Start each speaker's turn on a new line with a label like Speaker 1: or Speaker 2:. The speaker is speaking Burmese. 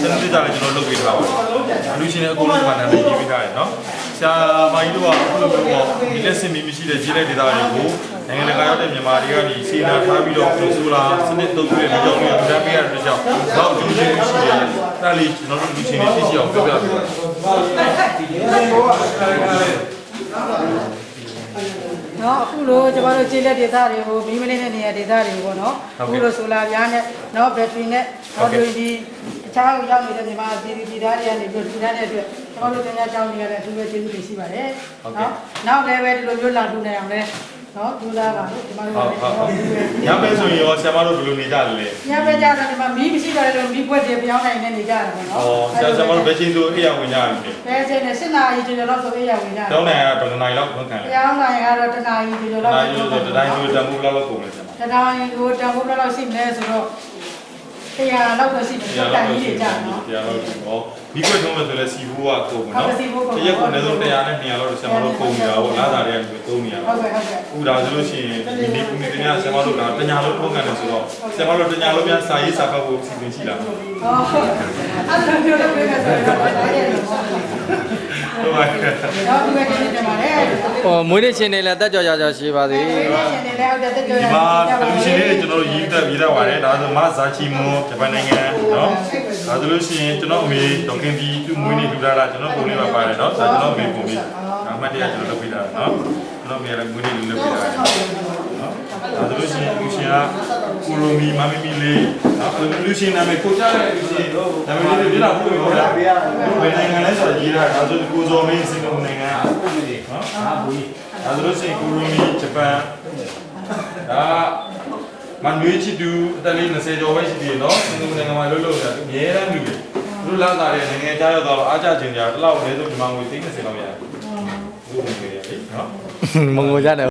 Speaker 1: စနစ်ကြလည်းကျွန်တော်လုပ်ပေးထားပါတယ်အလူရှင်လည်းအကုန်လုံးမှန်တယ်ရေးပေးထားတယ်နော်ဆရာမကြီးတို့ကအခုလိုမျိုးပေါ့ဒီလက်စင်မီမရှိတဲ့ကြီးတဲ့ဒေသတွေကိုနိုင်ငံတကာရောက်တဲ့မြန်မာတွေကနေစီနာထားပြီးတော့ဆိုလာစနစ်တုံးပြီးတဲ့ကြောင်းမျိုးထပ်ပေးရတဲ့ကြောင့်တော့ကျိုးချင်းရှိတယ်အဲ့လေးကျွန်တော်တို့လူချင်းတွေသိရှိအောင်ပြောပြပေးပါ
Speaker 2: နော်အခုလိုကျမတို့ခြေလက်ဒေသတွေကိုမီးမလေးတဲ့နေရာဒေသတွေပေါ့နော်အခုလိုဆိုလာပြားနဲ့နော်ဘက်ထရီနဲ့ဟော်ဒီဒီ အခြားရောက်နေတဲ့မြန်မာပြည်ပြည်သားတွေကနေပြီးပြည်သားတွေအတွက်ကျမတို့တရားကြောင်းနေရတဲ့အထူးပဲကျေးဇူးတင်ရှိပါတယ်နော်နောက်လည်းပဲဒီလိုမျိုးလာထူနိုင်အောင်လဲနော်ဒူလာပါလို့ကျမတို့
Speaker 1: ဟုတ်ဟုတ်ဟုတ်ညပဲဆိုရင်ရောဆရာမတို့ဘယ်လိုနေကြလဲ
Speaker 2: ညပဲကြတော့ဒီမှာမီးမရှိတော့လည်းမီးပွက်တွေပြောင်းနိုင်နေနေကြတာပေါ့နော်
Speaker 1: ဩဆရာဆရာမတို့ဘယ်ချင်းဆိုအေးရဝင်ကြတယ်
Speaker 2: ဘယ်ချိန်နဲ့7နာရီကျော်ကျော်လောက်ဆိုအေးရဝင်ကြတယ်
Speaker 1: တောင်းနိုင်ရတော့တနိုင်လောက်ခွင့်ခံတယ်
Speaker 2: ပြောင်းနိုင်ကတော့တနာရီကျော်ကျော်
Speaker 1: တ
Speaker 2: လောက်
Speaker 1: နိုင်လို့ဆိုတတိုင်းဆိုတန်ဖို့လောက်လောက်ကုန်တယ်ဆရာမ
Speaker 2: တနာရီကိုတန်ဖို့လောက်ရှိမလဲဆိုတော့ တရားလောက်ပဲရှိတယ်တိုင်ကြီးကြနော်
Speaker 1: တရားလောက်ဒီဟောဒီကွက်ထုံးမယ်ဆိုလဲစီဘူးကကုန်မယ်နော်တရက်ကိုလည်းဆုံး100နဲ့200လောက်ဆရာမတို့ကုန်နေတာပေါ့လားဒါတွေကကုန်နေရ
Speaker 2: ဟုတ်ကဲ့ဟုတ်ကဲ့
Speaker 1: ဥဒါဆိုလို့ရှိရင်ဒီနေ့ကုမီတများဆရာမတို့ကတညာလုံးထုံးကန်တယ်ဆိုတော့ဆရာမတို့တညာလုံးများစာရေးစာဖတ်ဖို့စီစဉ်ရှိလားဟုတ်ပါ
Speaker 2: ဟောအဲ့လိုပြောလို့ပြခဲ့ဆိုတော့ဒါရဲ့တော့ ဒီမဲ့နေတယ်မှာလေ
Speaker 3: ဟောမွေးနေ့ချင်းနေလဲတက်ကြော်ကြော်ကြော်ရှိပါသေး
Speaker 2: ဒီနေ့ရှင်နေလဲဟုတ်တယ်တက်ကြရ
Speaker 1: ဒီမှာအလူရှင်လေးတွေကျွန်တော်တို့ရေးတက်ပြီးတော့ပါတယ်ဒါဆိုမဇာချီမွန်ဂျပန်နိုင်ငံနော်ဒါဆိုလို့ရှိရင်ကျွန်တော်အမေဒေါခင်ဒီသူ့မွေးနေ့ထူထားတာကျွန်တော်ပုံလေးပါပါတယ်နော်ဒါကျွန်တော်အမေပုံလေးအမှတ်တရကျွန်တော်လုပ်ပေးတာနော်ကျွန်တော်အမေလည်းမွေးနေ့လူလုပ်ပေးတာနော်ဒါဆိုလို့ရှိရင်လူရှင်က ကိုလိုမီမမမီလေးနော်လူရှင်နာမည်ကိုကြားတဲ့လူရှင်နာမည်လေးပြလာဖို့ပြောတာဘယ်နိုင်ငံလဲဆိုတော့ရေးတာဒါဆိုကိုဇော်မင်းစင်ကာပူနိုင်ငံနော်ဒါဆိုလို့ရှိရင်ကိုလိုမီဂျပန်ဒါမန်နွေးချီတူအတက်လေး20ကျော်ပဲရှိသေးတယ်နော်စင်ကာပူနိုင်ငံမှာလှုပ်လှုပ်နေတာသူအများအားလူတွေသူလာတာတဲ့နိုင်ငံခြားရောက်တော့အားကြချင်ကြတော့တစ်လောက်လဲဆိုဒီမှာငွေ30လောက်ရတယ်ဘူးငွေရတယ်နော်
Speaker 3: မငိုကြနဲ့